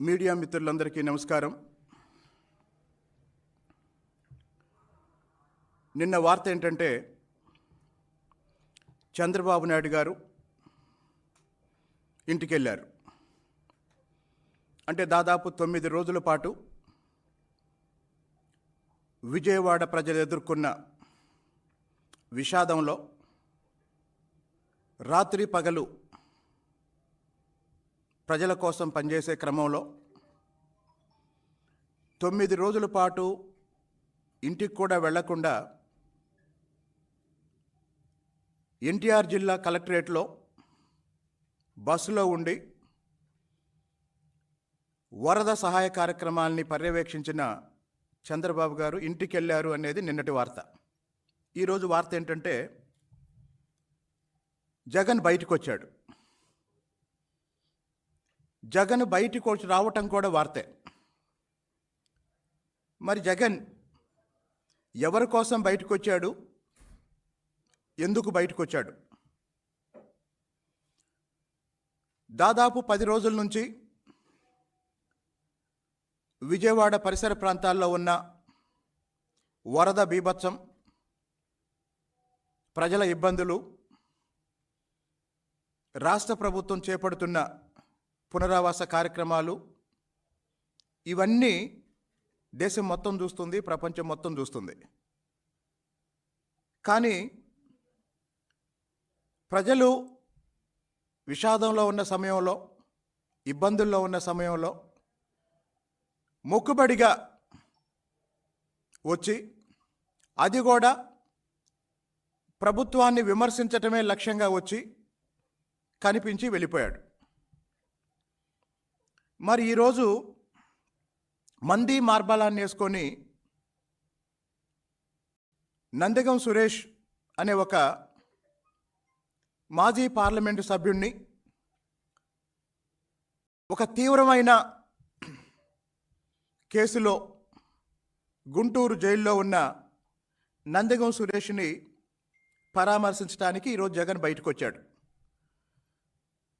Media మిత్రులందరికీ నమస్కారం. నిన్న వార్త ఏంటంటే చంద్రబాబు నాయుడు గారు ఇంటికి వెళ్ళారు అంటే దాదాపు తొమ్మిది రోజుల పాటు విజయవాడ ప్రజలు ఎదుర్కొన్న విషాదంలో రాత్రి పగలు ప్రజల కోసం పనిచేసే క్రమంలో తొమ్మిది రోజుల పాటు ఇంటికి కూడా వెళ్ళకుండా ఎన్టీఆర్ జిల్లా కలెక్టరేట్లో బస్సులో ఉండి వరద సహాయ కార్యక్రమాల్ని పర్యవేక్షించిన చంద్రబాబు గారు ఇంటికి వెళ్ళారు అనేది నిన్నటి వార్త. ఈరోజు వార్త ఏంటంటే జగన్ బయటకు వచ్చాడు జగన్ బయటికి వచ్చి రావటం కూడా వార్తే. మరి జగన్ ఎవరి కోసం బయటకు వచ్చాడు? ఎందుకు బయటకు వచ్చాడు? దాదాపు పది రోజుల నుంచి విజయవాడ పరిసర ప్రాంతాల్లో ఉన్న వరద బీభత్సం ప్రజల ఇబ్బందులు రాష్ట్ర ప్రభుత్వం చేపడుతున్న పునరావాస కార్యక్రమాలు ఇవన్నీ దేశం మొత్తం చూస్తుంది ప్రపంచం మొత్తం చూస్తుంది. కానీ ప్రజలు విషాదంలో ఉన్న సమయంలో ఇబ్బందుల్లో ఉన్న సమయంలో మొక్కుబడిగా వచ్చి అది కూడా ప్రభుత్వాన్ని విమర్శించటమే లక్ష్యంగా వచ్చి కనిపించి వెళ్ళిపోయాడు. మరి ఈరోజు మంది మార్బలాన్ని వేసుకొని నందిగం సురేష్ అనే ఒక మాజీ పార్లమెంటు సభ్యుణ్ణి ఒక తీవ్రమైన కేసులో గుంటూరు జైల్లో ఉన్న నందిగం సురేష్ని పరామర్శించడానికి ఈరోజు జగన్ బయటకు వచ్చాడు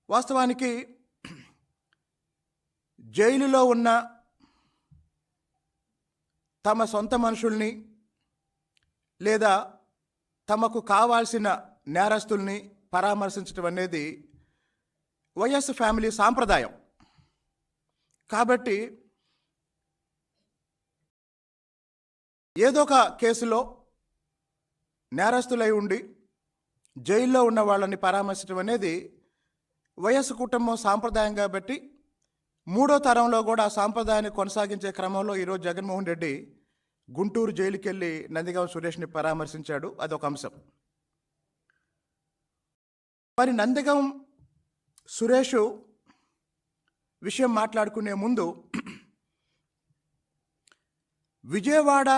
వాస్తవానికి జైలులో ఉన్న తమ సొంత మనుషుల్ని లేదా తమకు కావాల్సిన నేరస్తుల్ని పరామర్శించడం అనేది వైఎస్ ఫ్యామిలీ సాంప్రదాయం. కాబట్టి ఏదో ఒక కేసులో నేరస్తులై ఉండి జైల్లో ఉన్న వాళ్ళని పరామర్శించడం అనేది వయస్సు కుటుంబం సాంప్రదాయం కాబట్టి మూడో తరంలో కూడా సాంప్రదాయాన్ని కొనసాగించే క్రమంలో ఈరోజు జగన్మోహన్ రెడ్డి గుంటూరు జైలుకి వెళ్ళి నందిగాం సురేష్ని పరామర్శించాడు. అదొక అంశం. మరి నందిగం సురేష్ విషయం మాట్లాడుకునే ముందు విజయవాడ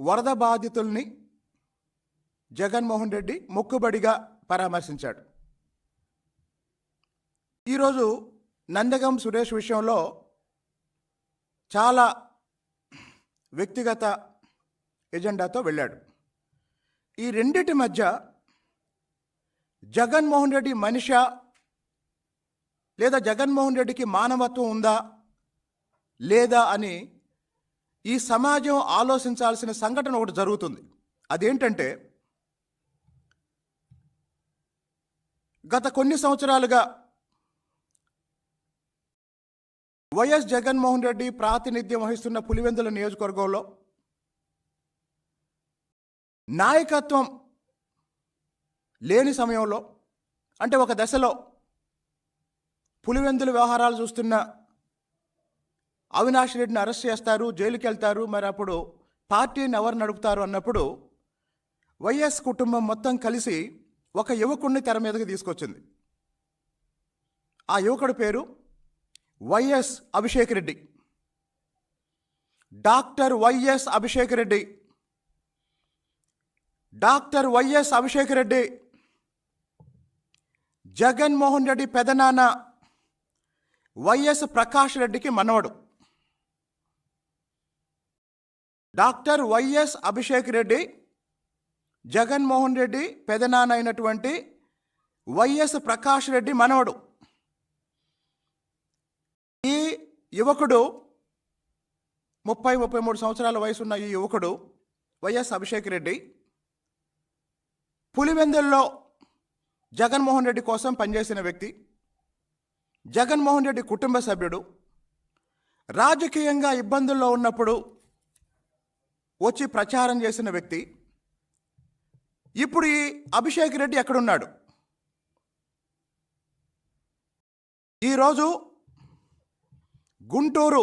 వరద బాధితుల్ని జగన్మోహన్ రెడ్డి మొక్కుబడిగా పరామర్శించాడు. ఈరోజు నందగం సురేష్ విషయంలో చాలా వ్యక్తిగత ఎజెండాతో వెళ్ళాడు. ఈ రెండిటి మధ్య జగన్మోహన్ రెడ్డి మనిష లేదా జగన్మోహన్ రెడ్డికి మానవత్వం ఉందా లేదా అని ఈ సమాజం ఆలోచించాల్సిన సంఘటన ఒకటి జరుగుతుంది. అదేంటంటే గత కొన్ని సంవత్సరాలుగా వైఎస్ జగన్మోహన్ రెడ్డి ప్రాతినిధ్యం వహిస్తున్న పులివెందుల నియోజకవర్గంలో నాయకత్వం లేని సమయంలో అంటే ఒక దశలో పులివెందుల వ్యవహారాలు చూస్తున్న అవినాష్ రెడ్డిని అరెస్ట్ చేస్తారు జైలుకి వెళ్తారు మరి అప్పుడు పార్టీని ఎవరు నడుపుతారు అన్నప్పుడు వైఎస్ కుటుంబం మొత్తం కలిసి ఒక యువకుడిని తెర మీదకి తీసుకొచ్చింది. ఆ యువకుడి పేరు YS Abhishek Reddy. Doctor YS Abhishek Reddy. Doctor YS Abhishek Reddy. Jaganmohan Reddy పెదనాన్న. వైఎస్ ప్రకాష్ రెడ్డికి మనవడు. డాక్టర్ వైఎస్ అభిషేక్ రెడ్డి జగన్మోహన్ రెడ్డి పెదనాన్న అయినటువంటి వైఎస్ ప్రకాష్ రెడ్డి మనవడు ఈ యువకుడు ముప్పై ముప్పై మూడు సంవత్సరాల వయసున్న ఈ యువకుడు వైఎస్ అభిషేక్ రెడ్డి పులివెందుల్లో జగన్మోహన్ రెడ్డి కోసం పనిచేసిన వ్యక్తి జగన్మోహన్ రెడ్డి కుటుంబ సభ్యుడు రాజకీయంగా ఇబ్బందుల్లో ఉన్నప్పుడు వచ్చి ప్రచారం చేసిన వ్యక్తి ఇప్పుడు ఈ అభిషేక్ రెడ్డి ఎక్కడున్నాడు? ఈరోజు గుంటూరు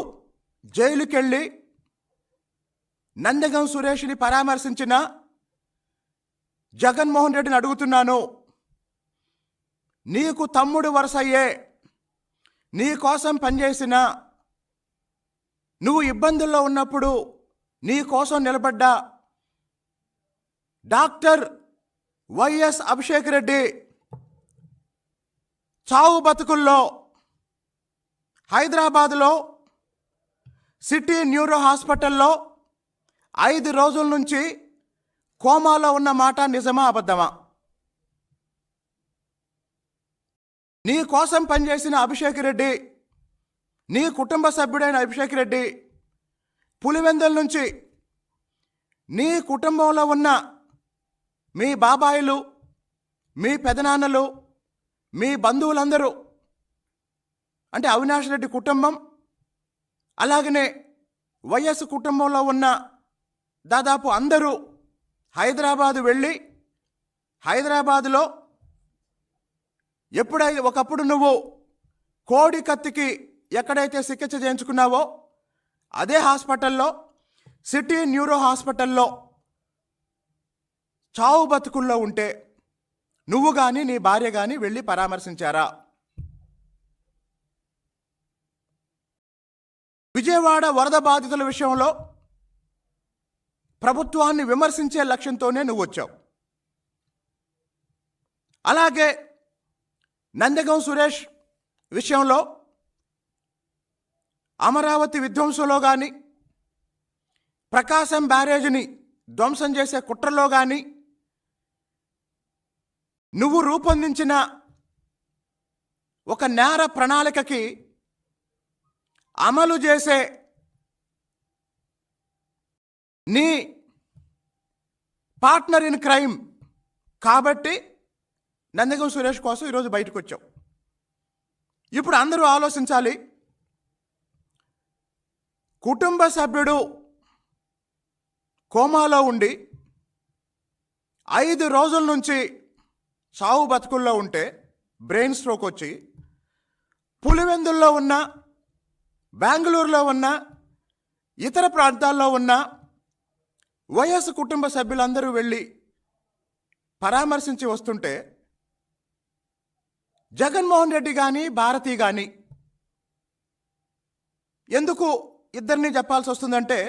జైలుకెళ్ళి నందగం సురేష్ని పరామర్శించిన జగన్మోహన్ రెడ్డిని అడుగుతున్నాను. నీకు తమ్ముడు వరుసయ్యే నీ కోసం పనిచేసిన నువ్వు ఇబ్బందుల్లో ఉన్నప్పుడు నీ కోసం నిలబడ్డ డాక్టర్ వైఎస్ అభిషేక్ రెడ్డి చావు బతుకుల్లో హైదరాబాదులో సిటీ న్యూరో హాస్పిటల్లో ఐదు రోజుల నుంచి కోమాలో ఉన్న మాట నిజమా అబద్ధమా? నీ కోసం పనిచేసిన అభిషేక్ రెడ్డి నీ కుటుంబ సభ్యుడైన అభిషేక్ రెడ్డి పులివెందుల నుంచి నీ కుటుంబంలో ఉన్న మీ బాబాయిలు మీ పెదనాన్నలు మీ బంధువులందరూ అంటే అవినాష్ రెడ్డి కుటుంబం అలాగనే వైఎస్ కుటుంబంలో ఉన్న దాదాపు అందరూ హైదరాబాదు వెళ్ళి హైదరాబాదులో ఎప్పుడైతే ఒకప్పుడు నువ్వు కోడి కత్తికి ఎక్కడైతే చికిత్స చేయించుకున్నావో అదే హాస్పిటల్లో సిటీ న్యూరో హాస్పిటల్లో చావు బతుకుల్లో ఉంటే నువ్వు కానీ నీ భార్య కానీ వెళ్ళి పరామర్శించారా? విజయవాడ వరద బాధితుల విషయంలో ప్రభుత్వాన్ని విమర్శించే లక్ష్యంతోనే నువ్వు వచ్చావు. అలాగే నందగం సురేష్ విషయంలో అమరావతి విధ్వంసంలో కానీ ప్రకాశం బ్యారేజ్ని ధ్వంసం చేసే కుట్రలో కానీ నువ్వు రూపొందించిన ఒక నేర ప్రణాళికకి అమలు చేసే నీ పార్ట్నర్ ఇన్ క్రైమ్. కాబట్టి నందగం సురేష్ కోసం ఈరోజు బయటకు వచ్చావు ఇప్పుడు అందరూ ఆలోచించాలి. కుటుంబ సభ్యుడు కోమాలో ఉండి ఐదు రోజుల నుంచి సావు బతుకుల్లో ఉంటే బ్రెయిన్ స్ట్రోక్ వచ్చి పులివెందుల్లో ఉన్న బెంగళూరులో ఉన్న ఇతర ప్రాంతాల్లో ఉన్న వైఎస్ కుటుంబ సభ్యులందరూ వెళ్ళి పరామర్శించి వస్తుంటే జగన్మోహన్ రెడ్డి కానీ భారతి కానీ ఎందుకు ఇద్దరిని చెప్పాల్సి వస్తుందంటే